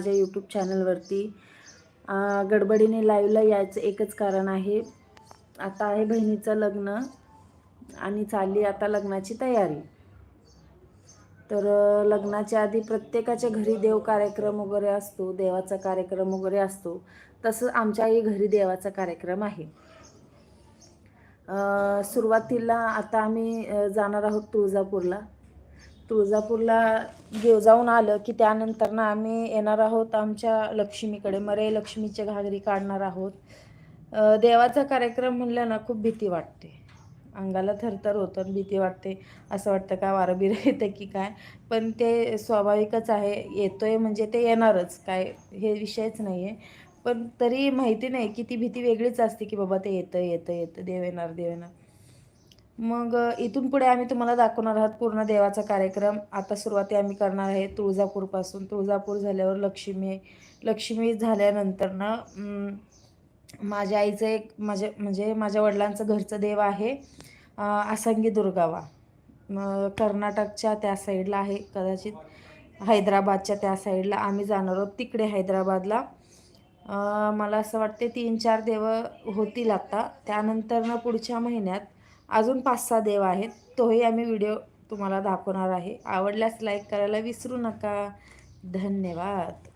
माझ्या यूट्यूब चॅनलवरती गडबडीने लाईव्हला यायचं एकच कारण आहे. आता आहे बहिणीचं लग्न आणि चालली आता लग्नाची तयारी. तर लग्नाच्या आधी प्रत्येकाच्या घरी देव कार्यक्रम वगैरे असतो देवाचा कार्यक्रम वगैरे असतो. तसं आमच्याही घरी देवाचा कार्यक्रम आहे. सुरुवातीला आता आम्ही जाणार आहोत तुळजापूरला. तुळजापूरला घेऊ जाऊन आलं की त्यानंतर ना आम्ही येणार आहोत आमच्या लक्ष्मीकडे. मरे लक्ष्मीच्या घागरी काढणार आहोत. देवाचा कार्यक्रम म्हणलं ना खूप भीती वाटते. अंगाला थरथर होतं आणि भीती वाटते. असं वाटतं काय वारं येतं की काय? पण ते स्वाभाविकच आहे. येतोय म्हणजे ते येणारच. काय हे विषयच नाही आहे पण तरी माहिती नाही की ती भीती वेगळीच असते की बाबा ते येतं येतं येतं देव येणार देव येणार. मग इथून पुढे आम्ही तुम्हाला दाखवणार आहोत पूर्ण देवाचा कार्यक्रम. आता सुरुवाती आम्ही करणार आहे तुळजापूरपासून. तुळजापूर झाल्यावर लक्ष्मी लक्ष्मी झाल्यानंतर ना माझ्या आईचं एक माझ्या म्हणजे माझ्या वडिलांचं घरचं देव आहे आसंगी दुर्गावा. मग कर्नाटकच्या त्या साईडला आहे कदाचित हैदराबादच्या त्या साईडला आम्ही जाणार आहोत. तिकडे हैदराबादला. मला असं वाटते तीन चार देवं होतील आता. त्यानंतर ना पुढच्या महिन्यात अजून पाच सहा देव आहेत. तोही आम्ही व्हिडिओ तुम्हाला दाखवणार आहे. आवडल्यास लाईक करायला विसरू नका. धन्यवाद.